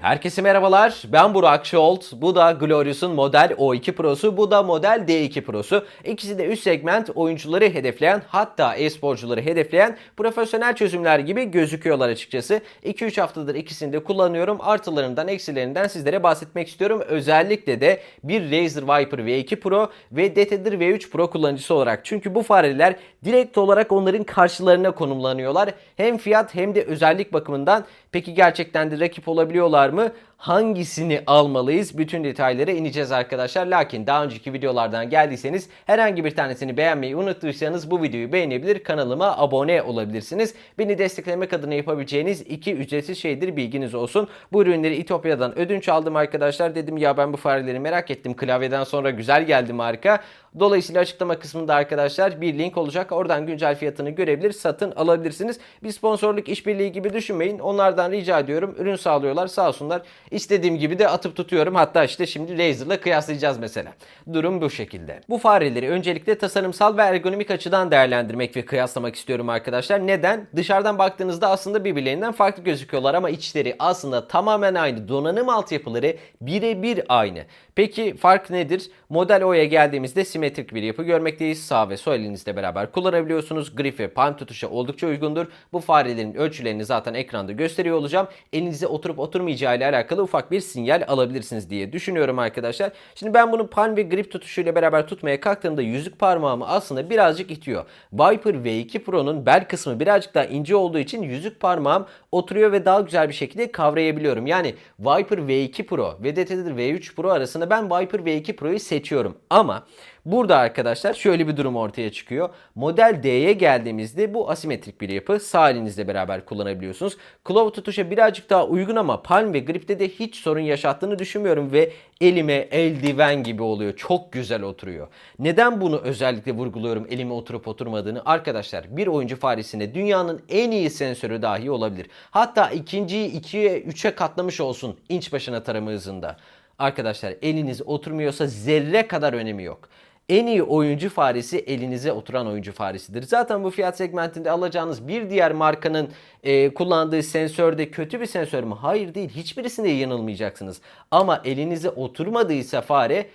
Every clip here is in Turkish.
Herkese merhabalar. Ben Burak Şolt. Bu da Glorious'un Model O2 Pro'su. Bu da Model D2 Pro'su. İkisi de üst segment oyuncuları hedefleyen hatta e-sporcuları hedefleyen profesyonel çözümler gibi gözüküyorlar açıkçası. 2-3 haftadır ikisini de kullanıyorum. Artılarından eksilerinden sizlere bahsetmek istiyorum. Özellikle de bir Razer Viper V2 Pro ve Detedir V3 Pro kullanıcısı olarak. Çünkü bu fareler direkt olarak onların karşılarına konumlanıyorlar. Hem fiyat hem de özellik bakımından peki gerçekten de rakip olabiliyorlar mı? Hangisini almalıyız? Bütün detaylara ineceğiz arkadaşlar. Lakin daha önceki videolardan geldiyseniz herhangi bir tanesini beğenmeyi unuttuysanız bu videoyu beğenebilir, kanalıma abone olabilirsiniz. Beni desteklemek adına yapabileceğiniz iki ücretsiz şeydir bilginiz olsun. Bu ürünleri İtopya'dan ödünç aldım arkadaşlar. Dedim ya ben bu fareleri merak ettim. Klavyeden sonra güzel geldi marka. Dolayısıyla açıklama kısmında arkadaşlar bir link olacak. Oradan güncel fiyatını görebilir, satın alabilirsiniz. Bir sponsorluk işbirliği gibi düşünmeyin. Onlardan rica ediyorum. Ürün sağlıyorlar sağ olsunlar. İstediğim gibi de atıp tutuyorum. Hatta işte şimdi Razer'la kıyaslayacağız mesela. Durum bu şekilde. Bu fareleri öncelikle tasarımsal ve ergonomik açıdan değerlendirmek ve kıyaslamak istiyorum arkadaşlar. Neden? Dışarıdan baktığınızda aslında birbirlerinden farklı gözüküyorlar ama içleri aslında tamamen aynı. Donanım altyapıları birebir aynı. Peki fark nedir? Model O'ya geldiğimizde simetrik bir yapı görmekteyiz. Sağ ve sol elinizle beraber kullanabiliyorsunuz. Grip ve palm tutuşa oldukça uygundur. Bu farelerin ölçülerini zaten ekranda gösteriyor olacağım. Elinize oturup oturmayacağı ile alakalı ufak bir sinyal alabilirsiniz diye düşünüyorum arkadaşlar. Şimdi ben bunu palm ve grip tutuşuyla beraber tutmaya kalktığımda yüzük parmağımı aslında birazcık itiyor. Viper V2 Pro'nun bel kısmı birazcık daha ince olduğu için yüzük parmağım oturuyor ve daha güzel bir şekilde kavrayabiliyorum. Yani Viper V2 Pro ve DT'dir V3 Pro arasında ben Viper V2 Pro'yu seçiyorum. Ama Burada arkadaşlar şöyle bir durum ortaya çıkıyor. Model D'ye geldiğimizde bu asimetrik bir yapı. Sağ elinizle beraber kullanabiliyorsunuz. Klov tutuşa birazcık daha uygun ama palm ve gripte de hiç sorun yaşattığını düşünmüyorum ve elime eldiven gibi oluyor. Çok güzel oturuyor. Neden bunu özellikle vurguluyorum elime oturup oturmadığını? Arkadaşlar bir oyuncu faresinde dünyanın en iyi sensörü dahi olabilir. Hatta ikinciyi ikiye üçe katlamış olsun inç başına tarama hızında. Arkadaşlar eliniz oturmuyorsa zerre kadar önemi yok. En iyi oyuncu faresi elinize oturan oyuncu faresidir. Zaten bu fiyat segmentinde alacağınız bir diğer markanın e, kullandığı sensör de kötü bir sensör mü? Hayır değil. Hiçbirisinde yanılmayacaksınız. Ama elinize oturmadıysa fare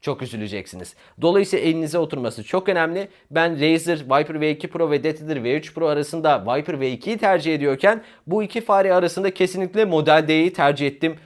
çok üzüleceksiniz. Dolayısıyla elinize oturması çok önemli. Ben Razer Viper V2 Pro ve Detedir V3 Pro arasında Viper V2'yi tercih ediyorken bu iki fare arasında kesinlikle Model D'yi tercih ettim.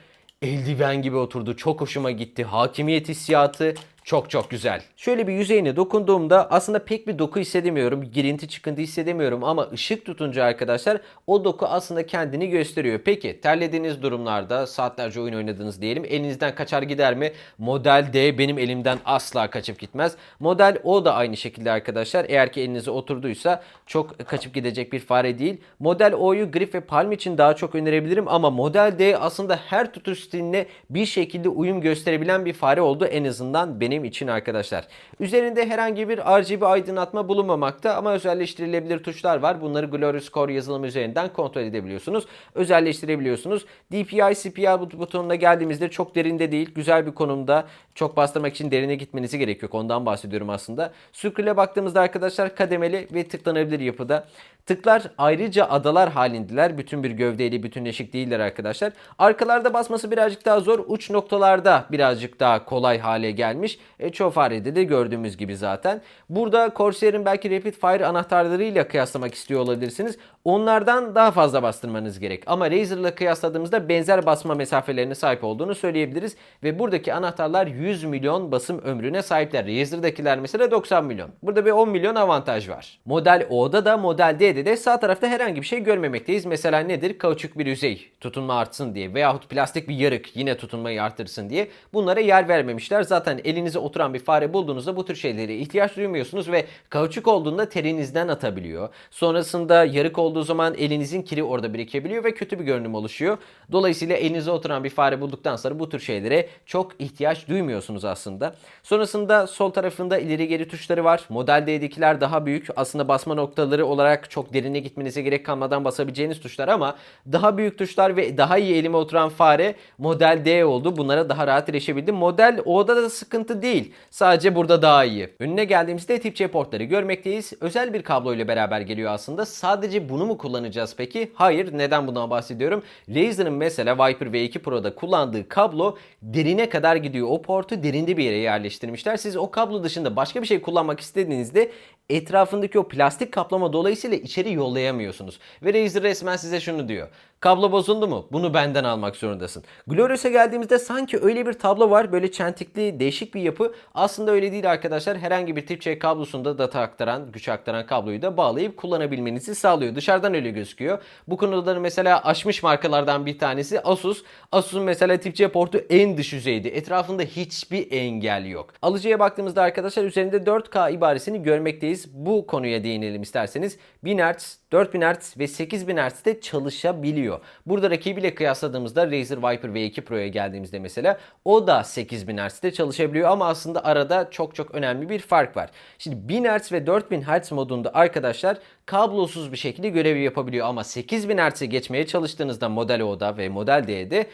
Eldiven gibi oturdu. Çok hoşuma gitti. Hakimiyet hissiyatı çok çok güzel. Şöyle bir yüzeyine dokunduğumda aslında pek bir doku hissedemiyorum. Girinti çıkıntı hissedemiyorum ama ışık tutunca arkadaşlar o doku aslında kendini gösteriyor. Peki terlediğiniz durumlarda saatlerce oyun oynadınız diyelim. Elinizden kaçar gider mi? Model D benim elimden asla kaçıp gitmez. Model O da aynı şekilde arkadaşlar. Eğer ki elinize oturduysa çok kaçıp gidecek bir fare değil. Model O'yu grip ve palm için daha çok önerebilirim ama Model D aslında her tutuş stiline bir şekilde uyum gösterebilen bir fare oldu en azından benim benim için arkadaşlar. Üzerinde herhangi bir RGB aydınlatma bulunmamakta ama özelleştirilebilir tuşlar var. Bunları Glorious Core yazılımı üzerinden kontrol edebiliyorsunuz. Özelleştirebiliyorsunuz. DPI, CPI butonuna geldiğimizde çok derinde değil. Güzel bir konumda. Çok bastırmak için derine gitmenize gerek yok. Ondan bahsediyorum aslında. Scroll'e baktığımızda arkadaşlar kademeli ve tıklanabilir yapıda. Tıklar ayrıca adalar halindeler. Bütün bir gövdeyle bütünleşik değiller arkadaşlar. Arkalarda basması birazcık daha zor. Uç noktalarda birazcık daha kolay hale gelmiş. E, çoğu farede de gördüğümüz gibi zaten. Burada Corsair'in belki Rapid Fire anahtarlarıyla kıyaslamak istiyor olabilirsiniz. Onlardan daha fazla bastırmanız gerek. Ama Razer'la kıyasladığımızda benzer basma mesafelerine sahip olduğunu söyleyebiliriz. Ve buradaki anahtarlar 100 milyon basım ömrüne sahipler. Razer'dakiler mesela 90 milyon. Burada bir 10 milyon avantaj var. Model O'da da Model D'de de sağ tarafta herhangi bir şey görmemekteyiz. Mesela nedir? Kauçuk bir yüzey tutunma artsın diye veyahut plastik bir yarık yine tutunmayı artırsın diye bunlara yer vermemişler. Zaten elinize oturan bir fare bulduğunuzda bu tür şeylere ihtiyaç duymuyorsunuz ve kauçuk olduğunda terinizden atabiliyor. Sonrasında yarık olduğu zaman elinizin kiri orada birikebiliyor ve kötü bir görünüm oluşuyor. Dolayısıyla elinize oturan bir fare bulduktan sonra bu tür şeylere çok ihtiyaç duymuyorsunuz aslında. Sonrasında sol tarafında ileri geri tuşları var. Model D'dekiler daha büyük. Aslında basma noktaları olarak çok derine gitmenize gerek kalmadan basabileceğiniz tuşlar ama daha büyük tuşlar ve daha iyi elime oturan fare Model D oldu. Bunlara daha rahat erişebildim. Model O'da da sıkıntı değil. Sadece burada daha iyi. Önüne geldiğimizde tip C portları görmekteyiz. Özel bir kablo ile beraber geliyor aslında. Sadece bunu mu kullanacağız peki? Hayır. Neden bundan bahsediyorum? Razer'ın mesela Viper V2 Pro'da kullandığı kablo derine kadar gidiyor. O portu derinde bir yere yerleştirmişler. Siz o kablo dışında başka bir şey kullanmak istediğinizde etrafındaki o plastik kaplama dolayısıyla içeri yollayamıyorsunuz. Ve Razer resmen size şunu diyor. Kablo bozuldu mu? Bunu benden almak zorundasın. Glorious'a geldiğimizde sanki öyle bir tablo var. Böyle çentikli değişik bir yapı. Aslında öyle değil arkadaşlar. Herhangi bir tip C kablosunda data aktaran, güç aktaran kabloyu da bağlayıp kullanabilmenizi sağlıyor. Dışarıdan öyle gözüküyor. Bu konuda mesela aşmış markalardan bir tanesi Asus. Asus'un mesela tip C portu en dış yüzeydi. Etrafında hiçbir engel yok. Alıcıya baktığımızda arkadaşlar üzerinde 4K ibaresini görmekteyiz. Bu konuya değinelim isterseniz. 1000 Hz, 4000 Hz ve 8000 Hz'de çalışabiliyor. Burada rakibiyle kıyasladığımızda Razer Viper V2 Pro'ya geldiğimizde mesela o da 8000 Hz'de çalışabiliyor ama aslında arada çok çok önemli bir fark var. Şimdi 1000 Hz ve 4000 Hz modunda arkadaşlar kablosuz bir şekilde görev yapabiliyor ama 8000 Hz'e geçmeye çalıştığınızda Model O'da ve Model D'de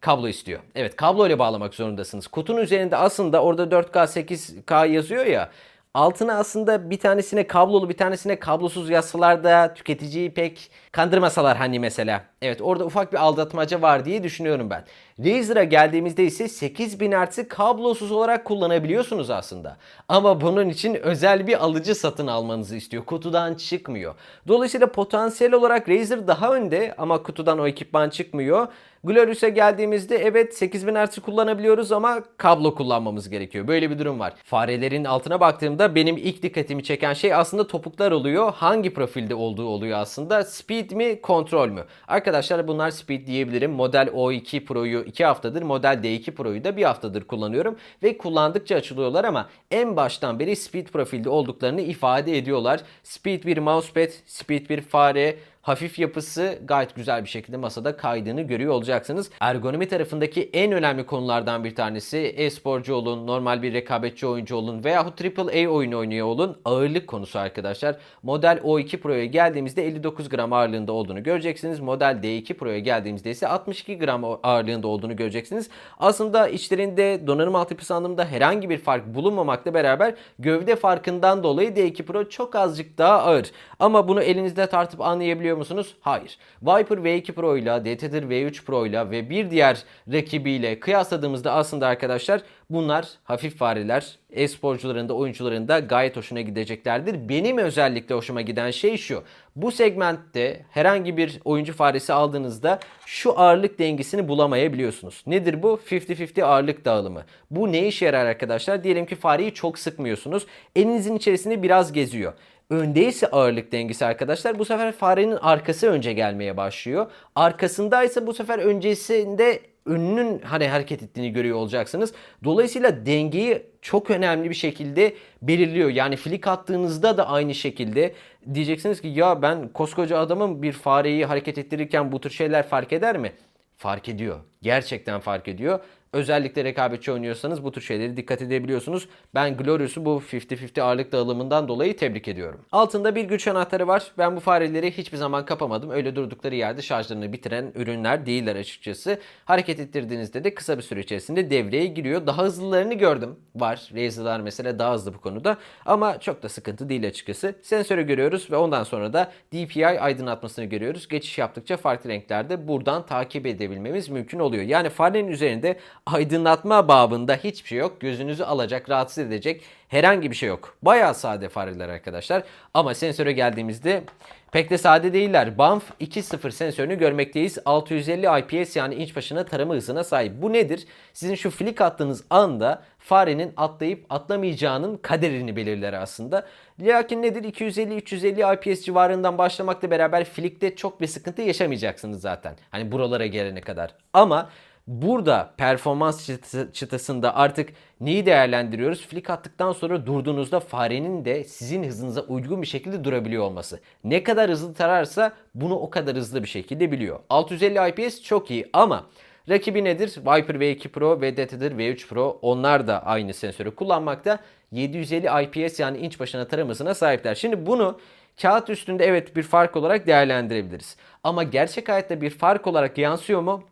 kablo istiyor. Evet kablo ile bağlamak zorundasınız. Kutunun üzerinde aslında orada 4K 8K yazıyor ya. Altına aslında bir tanesine kablolu bir tanesine kablosuz yazsalar da tüketiciyi pek kandırmasalar hani mesela. Evet orada ufak bir aldatmaca var diye düşünüyorum ben. Razer'a geldiğimizde ise 8000 Hz'i kablosuz olarak kullanabiliyorsunuz aslında. Ama bunun için özel bir alıcı satın almanızı istiyor. Kutudan çıkmıyor. Dolayısıyla potansiyel olarak Razer daha önde ama kutudan o ekipman çıkmıyor. Glorious'a geldiğimizde evet 8000 Hz'i kullanabiliyoruz ama kablo kullanmamız gerekiyor. Böyle bir durum var. Farelerin altına baktığımda benim ilk dikkatimi çeken şey aslında topuklar oluyor. Hangi profilde olduğu oluyor aslında. Speed mi, kontrol mü? Arkadaşlar bunlar speed diyebilirim. Model O2 Pro'yu 2 haftadır, Model D2 Pro'yu da 1 haftadır kullanıyorum. Ve kullandıkça açılıyorlar ama en baştan beri speed profilde olduklarını ifade ediyorlar. Speed bir mousepad, speed bir fare, hafif yapısı gayet güzel bir şekilde masada kaydığını görüyor olacaksınız. Ergonomi tarafındaki en önemli konulardan bir tanesi e-sporcu olun, normal bir rekabetçi oyuncu olun veyahut AAA oyun oynuyor olun ağırlık konusu arkadaşlar. Model O2 Pro'ya geldiğimizde 59 gram ağırlığında olduğunu göreceksiniz. Model D2 Pro'ya geldiğimizde ise 62 gram ağırlığında olduğunu göreceksiniz. Aslında içlerinde donanım altyapısı anlamında herhangi bir fark bulunmamakla beraber gövde farkından dolayı D2 Pro çok azıcık daha ağır. Ama bunu elinizde tartıp anlayabiliyor musunuz? Hayır. Viper V2 Pro ile, DT'dir V3 Pro ile ve bir diğer rakibiyle kıyasladığımızda aslında arkadaşlar bunlar hafif fareler. E-sporcuların da oyuncuların da gayet hoşuna gideceklerdir. Benim özellikle hoşuma giden şey şu. Bu segmentte herhangi bir oyuncu faresi aldığınızda şu ağırlık dengesini bulamayabiliyorsunuz. Nedir bu? 50-50 ağırlık dağılımı. Bu ne işe yarar arkadaşlar? Diyelim ki fareyi çok sıkmıyorsunuz. Elinizin içerisinde biraz geziyor. Öndeyse ağırlık dengesi arkadaşlar bu sefer farenin arkası önce gelmeye başlıyor. Arkasındaysa bu sefer öncesinde önünün hani hareket ettiğini görüyor olacaksınız. Dolayısıyla dengeyi çok önemli bir şekilde belirliyor. Yani flik attığınızda da aynı şekilde diyeceksiniz ki ya ben koskoca adamım bir fareyi hareket ettirirken bu tür şeyler fark eder mi? Fark ediyor. Gerçekten fark ediyor. Özellikle rekabetçi oynuyorsanız bu tür şeyleri dikkat edebiliyorsunuz. Ben Glorious'u bu 50-50 ağırlık dağılımından dolayı tebrik ediyorum. Altında bir güç anahtarı var. Ben bu fareleri hiçbir zaman kapamadım. Öyle durdukları yerde şarjlarını bitiren ürünler değiller açıkçası. Hareket ettirdiğinizde de kısa bir süre içerisinde devreye giriyor. Daha hızlılarını gördüm. Var. Razer'lar mesela daha hızlı bu konuda. Ama çok da sıkıntı değil açıkçası. Sensörü görüyoruz ve ondan sonra da DPI aydınlatmasını görüyoruz. Geçiş yaptıkça farklı renklerde buradan takip edebilmemiz mümkün oluyor. Yani farenin üzerinde aydınlatma babında hiçbir şey yok. Gözünüzü alacak, rahatsız edecek herhangi bir şey yok. Bayağı sade fareler arkadaşlar. Ama sensöre geldiğimizde pek de sade değiller. Banff 2.0 sensörünü görmekteyiz. 650 IPS yani inç başına tarama hızına sahip. Bu nedir? Sizin şu flick attığınız anda farenin atlayıp atlamayacağının kaderini belirler aslında. Lakin nedir? 250-350 IPS civarından başlamakla beraber flickte çok bir sıkıntı yaşamayacaksınız zaten. Hani buralara gelene kadar. Ama Burada performans çıtasında artık neyi değerlendiriyoruz? Flick attıktan sonra durduğunuzda farenin de sizin hızınıza uygun bir şekilde durabiliyor olması. Ne kadar hızlı tararsa bunu o kadar hızlı bir şekilde biliyor. 650 IPS çok iyi ama rakibi nedir? Viper V2 Pro ve DT'dir V3 Pro. Onlar da aynı sensörü kullanmakta. 750 IPS yani inç başına taramasına sahipler. Şimdi bunu kağıt üstünde evet bir fark olarak değerlendirebiliriz. Ama gerçek hayatta bir fark olarak yansıyor mu?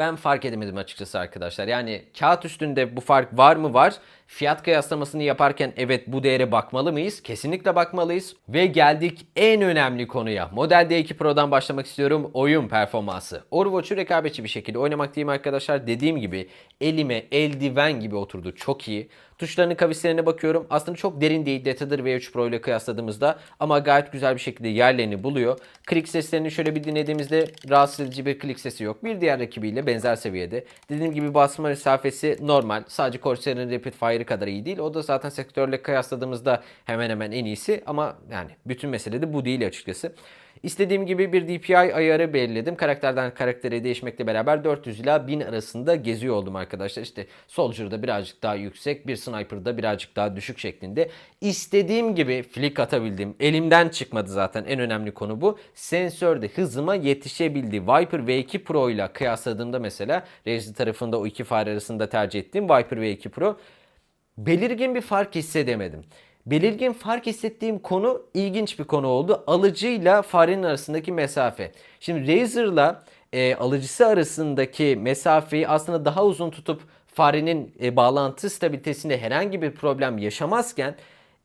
Ben fark edemedim açıkçası arkadaşlar. Yani kağıt üstünde bu fark var mı var. Fiyat kıyaslamasını yaparken evet bu değere bakmalı mıyız? Kesinlikle bakmalıyız. Ve geldik en önemli konuya. Model D2 Pro'dan başlamak istiyorum. Oyun performansı. Overwatch'u rekabetçi bir şekilde oynamak diyeyim arkadaşlar. Dediğim gibi elime eldiven gibi oturdu. Çok iyi. Tuşlarının kavislerine bakıyorum. Aslında çok derin değil Datadır V3 Pro ile kıyasladığımızda ama gayet güzel bir şekilde yerlerini buluyor. Klik seslerini şöyle bir dinlediğimizde rahatsız edici bir klik sesi yok. Bir diğer rakibiyle benzer seviyede. Dediğim gibi basma mesafesi normal. Sadece Corsair'in Rapid Fire'ı kadar iyi değil. O da zaten sektörle kıyasladığımızda hemen hemen en iyisi ama yani bütün mesele de bu değil açıkçası. İstediğim gibi bir DPI ayarı belirledim. Karakterden karaktere değişmekle beraber 400 ila 1000 arasında geziyor oldum arkadaşlar. İşte Soldier'da birazcık daha yüksek, bir Sniper'da birazcık daha düşük şeklinde. İstediğim gibi flick atabildim. Elimden çıkmadı zaten en önemli konu bu. Sensör de hızıma yetişebildi. Viper V2 Pro ile kıyasladığımda mesela Razer tarafında o iki fare arasında tercih ettiğim Viper V2 Pro belirgin bir fark hissedemedim. Belirgin fark hissettiğim konu ilginç bir konu oldu. Alıcıyla farenin arasındaki mesafe. Şimdi Razer'la e, alıcısı arasındaki mesafeyi aslında daha uzun tutup farenin e, bağlantı stabilitesinde herhangi bir problem yaşamazken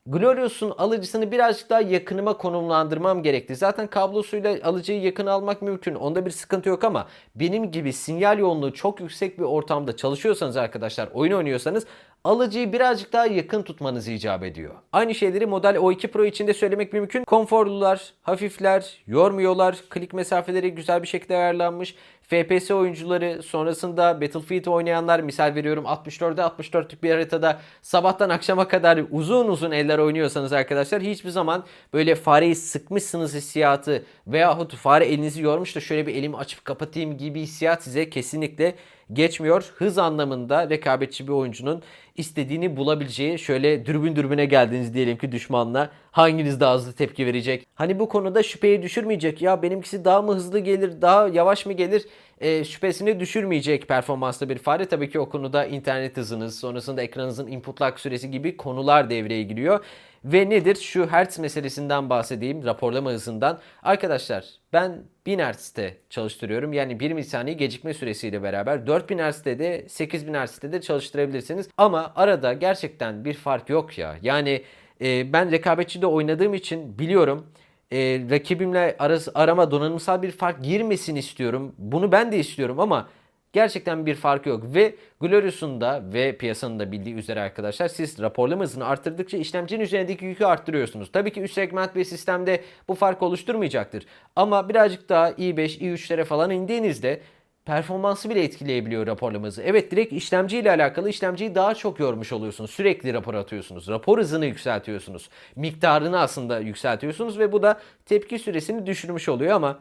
Glorious'un alıcısını birazcık daha yakınıma konumlandırmam gerekti. Zaten kablosuyla alıcıyı yakın almak mümkün. Onda bir sıkıntı yok ama benim gibi sinyal yoğunluğu çok yüksek bir ortamda çalışıyorsanız arkadaşlar, oyun oynuyorsanız alıcıyı birazcık daha yakın tutmanız icap ediyor. Aynı şeyleri Model O2 Pro için de söylemek mümkün. Konforlular, hafifler, yormuyorlar. Klik mesafeleri güzel bir şekilde ayarlanmış. FPS oyuncuları sonrasında Battlefield oynayanlar misal veriyorum 64'e 64'lük bir haritada sabahtan akşama kadar uzun uzun eller oynuyorsanız arkadaşlar hiçbir zaman böyle fareyi sıkmışsınız hissiyatı veyahut fare elinizi yormuş da şöyle bir elimi açıp kapatayım gibi hissiyat size kesinlikle geçmiyor. Hız anlamında rekabetçi bir oyuncunun istediğini bulabileceği şöyle dürbün dürbüne geldiniz diyelim ki düşmanla hanginiz daha hızlı tepki verecek? Hani bu konuda şüpheyi düşürmeyecek ya benimkisi daha mı hızlı gelir daha yavaş mı gelir e, şüphesini düşürmeyecek performanslı bir fare. Tabii ki o konuda internet hızınız sonrasında ekranınızın input lag süresi gibi konular devreye giriyor. Ve nedir? Şu Hertz meselesinden bahsedeyim, raporlama hızından. Arkadaşlar ben 1000 Hz'te çalıştırıyorum. Yani 1 milisaniye gecikme süresiyle beraber 4000 Hz'te de 8000 Hz'te de çalıştırabilirsiniz. Ama arada gerçekten bir fark yok ya. Yani e, ben rekabetçi de oynadığım için biliyorum e, rakibimle arası, arama donanımsal bir fark girmesin istiyorum. Bunu ben de istiyorum ama gerçekten bir fark yok. Ve Glorious'un da ve piyasanın da bildiği üzere arkadaşlar siz raporlama hızını arttırdıkça işlemcinin üzerindeki yükü arttırıyorsunuz. Tabii ki üst segment bir sistemde bu fark oluşturmayacaktır. Ama birazcık daha i5, i3'lere falan indiğinizde performansı bile etkileyebiliyor raporlama hızı. Evet direkt işlemci ile alakalı işlemciyi daha çok yormuş oluyorsunuz. Sürekli rapor atıyorsunuz. Rapor hızını yükseltiyorsunuz. Miktarını aslında yükseltiyorsunuz ve bu da tepki süresini düşürmüş oluyor ama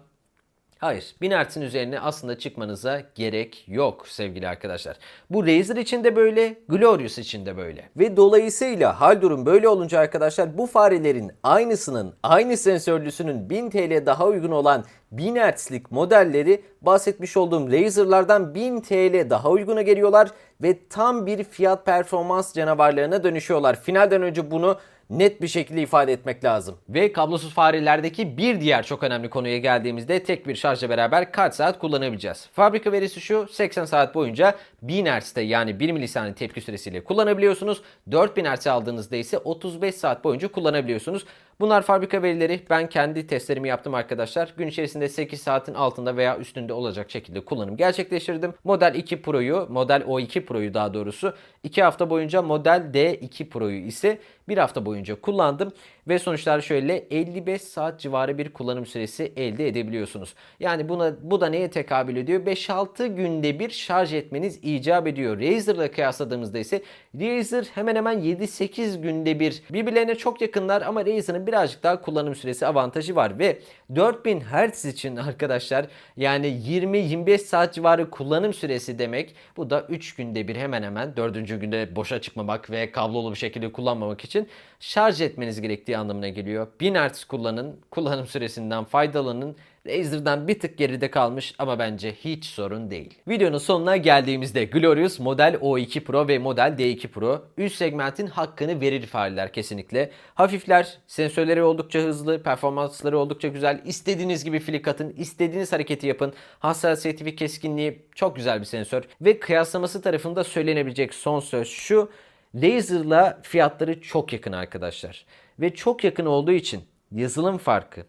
Hayır, 1000 Hz'in üzerine aslında çıkmanıza gerek yok sevgili arkadaşlar. Bu Razer için de böyle, Glorious için de böyle. Ve dolayısıyla hal durum böyle olunca arkadaşlar bu farelerin aynısının, aynı sensörlüsünün 1000 TL daha uygun olan 1000 Hz'lik modelleri bahsetmiş olduğum Razer'lardan 1000 TL daha uyguna geliyorlar ve tam bir fiyat performans canavarlarına dönüşüyorlar. Finalden önce bunu net bir şekilde ifade etmek lazım. Ve kablosuz farelerdeki bir diğer çok önemli konuya geldiğimizde tek bir şarjla beraber kaç saat kullanabileceğiz? Fabrika verisi şu 80 saat boyunca 1000 Hz'te yani 1 milisaniye tepki süresiyle kullanabiliyorsunuz. 4000 Hz aldığınızda ise 35 saat boyunca kullanabiliyorsunuz. Bunlar fabrika verileri. Ben kendi testlerimi yaptım arkadaşlar. Gün içerisinde 8 saatin altında veya üstünde olacak şekilde kullanım gerçekleştirdim. Model 2 Pro'yu, Model O2 Pro'yu daha doğrusu 2 hafta boyunca Model D2 Pro'yu ise 1 hafta boyunca kullandım. Ve sonuçlar şöyle 55 saat civarı bir kullanım süresi elde edebiliyorsunuz. Yani buna bu da neye tekabül ediyor? 5-6 günde bir şarj etmeniz icap ediyor. Razer'la kıyasladığımızda ise Razer hemen hemen 7-8 günde bir birbirlerine çok yakınlar ama Razer'ın birazcık daha kullanım süresi avantajı var ve 4000 Hz için arkadaşlar yani 20-25 saat civarı kullanım süresi demek. Bu da 3 günde bir hemen hemen 4. günde boşa çıkmamak ve kablolu bir şekilde kullanmamak için şarj etmeniz gerektiği anlamına geliyor. 1000 Hz kullanın, kullanım süresinden faydalanın Razer'dan bir tık geride kalmış ama bence hiç sorun değil. Videonun sonuna geldiğimizde Glorious Model O2 Pro ve Model D2 Pro üst segmentin hakkını verir fareler kesinlikle. Hafifler, sensörleri oldukça hızlı, performansları oldukça güzel. İstediğiniz gibi flick atın, istediğiniz hareketi yapın. Hassasiyeti ve keskinliği çok güzel bir sensör. Ve kıyaslaması tarafında söylenebilecek son söz şu. Laser'la fiyatları çok yakın arkadaşlar. Ve çok yakın olduğu için yazılım farkı,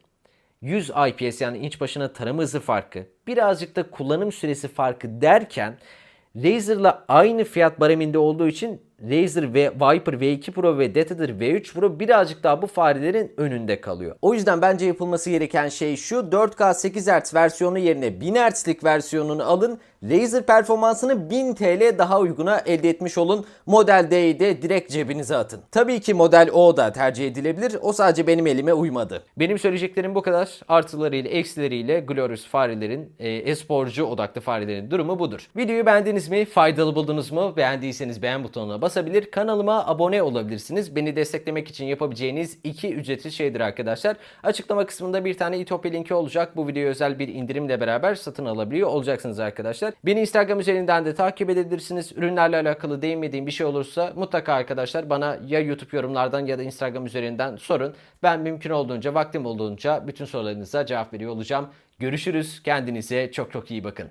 100 IPS yani inç başına tarama hızı farkı, birazcık da kullanım süresi farkı derken Razer'la aynı fiyat bareminde olduğu için Razer ve Viper V2 Pro ve Datadır V3 Pro birazcık daha bu farelerin önünde kalıyor. O yüzden bence yapılması gereken şey şu 4K 8 Hz versiyonu yerine 1000 Hz'lik versiyonunu alın. Razer performansını 1000 TL daha uyguna elde etmiş olun. Model D'yi de direkt cebinize atın. Tabii ki Model O da tercih edilebilir. O sadece benim elime uymadı. Benim söyleyeceklerim bu kadar. Artılarıyla eksileriyle Glorious farelerin, e, e-sporcu odaklı farelerin durumu budur. Videoyu beğendiniz mi? Faydalı buldunuz mu? Beğendiyseniz beğen butonuna basabilir. Kanalıma abone olabilirsiniz. Beni desteklemek için yapabileceğiniz iki ücretsiz şeydir arkadaşlar. Açıklama kısmında bir tane İtopya linki olacak. Bu videoya özel bir indirimle beraber satın alabiliyor olacaksınız arkadaşlar. Beni Instagram üzerinden de takip edebilirsiniz. Ürünlerle alakalı değinmediğim bir şey olursa mutlaka arkadaşlar bana ya YouTube yorumlardan ya da Instagram üzerinden sorun. Ben mümkün olduğunca, vaktim olduğunca bütün sorularınıza cevap veriyor olacağım. Görüşürüz. Kendinize çok çok iyi bakın.